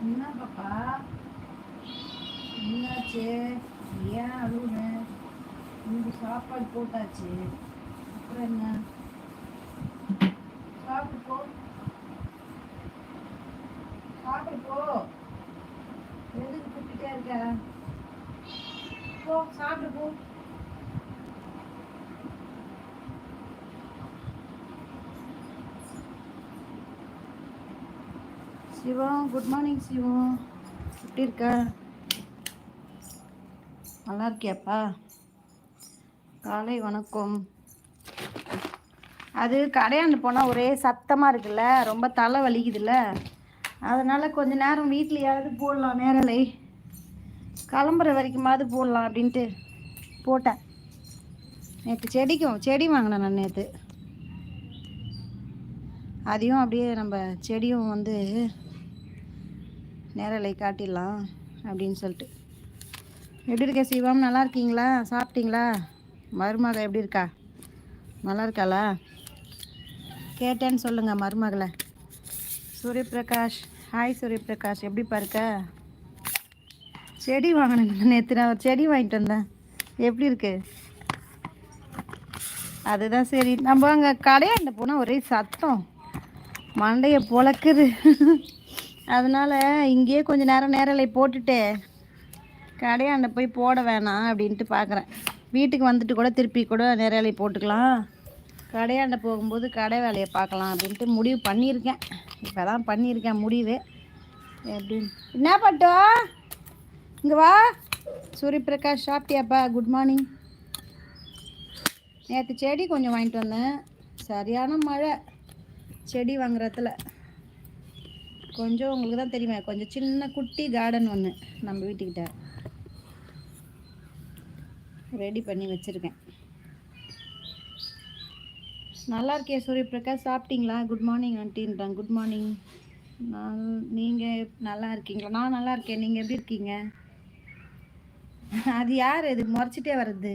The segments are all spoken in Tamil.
என்ன பாப்பா என்னாச்சு? ஏன் அழுவுன இங்க சாப்பாடு போட்டாச்சு. அப்புறம் என்ன? சாப்பிட்டு போ. சாப்பிட்டு போ. எதுக்கு கூப்பிட்டே இருக்க? போ சாப்பிட்டு போ. சிவம் குட் மார்னிங் சிவம் எப்படி இருக்க? நல்லா இருக்கியாப்பா? காலை வணக்கம். அது கடையாண்டு போனால் ஒரே சத்தமாக இருக்குல்ல ரொம்ப தலை வலிக்குதுல்ல. அதனால் கொஞ்ச நேரம் வீட்லையாவது போடலாம் நேரலை. கிளம்புற வரைக்குமாவது போடலாம் அப்படின்ட்டு போட்டேன். நேற்று செடிக்கும் செடி வாங்கினேன் நான் நேற்று அதையும் அப்படியே நம்ம செடியும் வந்து நேரலை காட்டிடலாம் அப்படின்னு சொல்லிட்டு. எப்படி இருக்க சிவம்? நல்லா இருக்கீங்களா? சாப்பிட்டீங்களா? மருமகள் எப்படி இருக்கா? நல்லா இருக்காளா? கேட்டேன்னு சொல்லுங்கள் மருமகளை. சூரியபிரகாஷ். ஹாய் சூரியபிரகாஷ். எப்படி இருக்க? செடி வாங்கினேன் நேற்று நான் ஒரு செடி வாங்கிட்டு வந்தேன். எப்படி இருக்கு? அதுதான் சரி. நம்ம அங்கே கடையாண்ட போனால் ஒரே சத்தம். மண்டையை பொழக்குது. அதனால் இங்கேயே கொஞ்ச நேரம் நேரலை போட்டுட்டு கடையாண்ட போய் போட வேணாம் அப்படின்ட்டு பார்க்குறேன் வீட்டுக்கு வந்துட்டு கூட திருப்பி கூட நேரலை போட்டுக்கலாம். கடையாண்ட போகும்போது கடை வேலையை பார்க்கலாம் அப்படின்ட்டு முடிவு பண்ணியிருக்கேன். இப்போ தான் பண்ணியிருக்கேன் முடிவு. எப்படின்னு. என்ன பட்டோ? இங்கே வா. சூரியபிரகாஷ் சாப்பிட்டியாப்பா? குட் மார்னிங் நேற்று செடி கொஞ்சம் வாங்கிட்டு வந்தேன். சரியான மழை. செடி வாங்குறதுல. கொஞ்சம் உங்களுக்கு தான் தெரியுமே கொஞ்சம் சின்ன குட்டி கார்டன் ஒன்று நம்ம வீட்டுக்கிட்ட. ரெடி பண்ணி வச்சுருக்கேன். நல்லா இருக்கே சூரியபிரகாஷ் சாப்பிட்டீங்களா? குட் மார்னிங் ஆண்டின்றாங்க குட் மார்னிங் நான் நீங்கள் நல்லா இருக்கீங்களா? நான் நல்லா இருக்கேன். நீங்கள் எப்படி இருக்கீங்க? அது யார்? இது முறைச்சிட்டே வர்றது.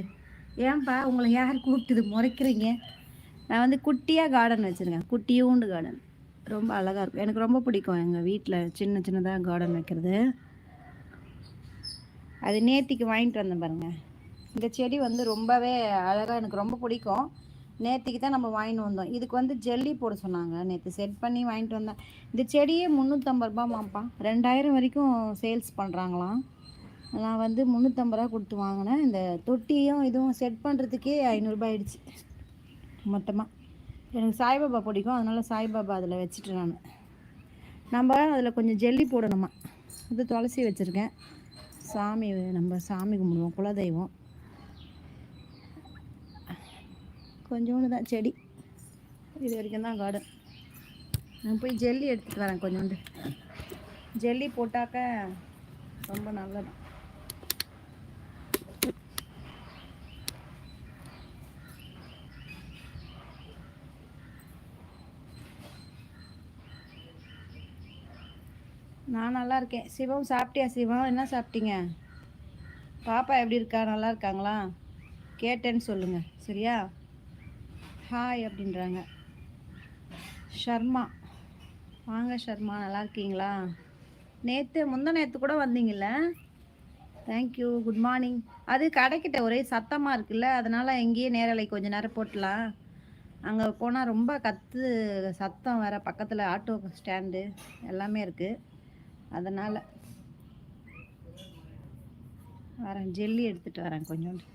ஏன்பா உங்களை யார் கூப்பிட்டுது? முறைக்கிறீங்க. நான் வந்து குட்டியாக கார்டன் வச்சுருக்கேன். குட்டியூண்டு கார்டன் ரொம்ப அழகாக இருக்கும். எனக்கு ரொம்ப பிடிக்கும் எங்கள் வீட்டில் சின்ன சின்னதாக கார்டன் வைக்கிறது. அது நேத்திக்கு வாங்கிட்டு வந்தேன் பாருங்கள் இந்த செடி வந்து ரொம்பவே அழகாக எனக்கு ரொம்ப பிடிக்கும். நேற்றுக்கு தான் நம்ம வாங்கிட்டு வந்தோம். இதுக்கு வந்து ஜெல்லி போட சொன்னாங்க. நேற்று செட் பண்ணி வாங்கிட்டு வந்தேன். இந்த செடியே முந்நூற்றம்பது ரூபாமாப்பா ரெண்டாயிரம் வரைக்கும் சேல்ஸ் பண்ணுறாங்களாம் நான் வந்து முந்நூற்றம்பது ரூபா கொடுத்து வாங்கினேன். இந்த தொட்டியும் இதுவும் செட் பண்ணுறதுக்கே ஐநூறுரூபா ஆயிடுச்சு. மொத்தமாக எனக்கு சாய்பாபா பிடிக்கும். அதனால் சாய்பாபா அதில் வச்சுட்டேன் நான். நம்ம அதில் கொஞ்சம் ஜெல்லி போடணுமா? இது துளசி வச்சுருக்கேன். சாமி நம்ம சாமி கும்பிடுவோம் குலதெய்வம். கொஞ்சோண்டு தான் செடி. இது வரைக்கும் தான் கார்டன் நான் போய் ஜெல்லி எடுத்துகிட்டு வரேன் கொஞ்சோண்டு. ஜெல்லி போட்டாக்க ரொம்ப நல்லது. நான் நல்லா இருக்கேன். சிவம் சாப்பிட்டியா சிவம்? என்ன சாப்பிட்டீங்க? பாப்பா எப்படி இருக்கா? நல்லா இருக்காங்களா? கேட்டேன்னு சொல்லுங்கள் சரியா? ஹாய் அப்படின்றாங்க. ஷர்மா. வாங்க ஷர்மா நல்லா இருக்கீங்களா? நேற்று முந்த நேற்று கூட வந்தீங்கல்ல? தேங்க்யூ குட் மார்னிங் அது கடைக்கிட்ட ஒரே சத்தமாக இருக்குல்ல? அதனால் எங்கேயே நேரலை கொஞ்சம் நேரம் போட்டலாம். அங்கே போனால் ரொம்ப கத்து சத்தம் வேறு பக்கத்தில் ஆட்டோ ஸ்டாண்டு எல்லாமே இருக்குது அதனால் வரேன். ஜெல்லி எடுத்துகிட்டு வரேன் கொஞ்சோண்டு.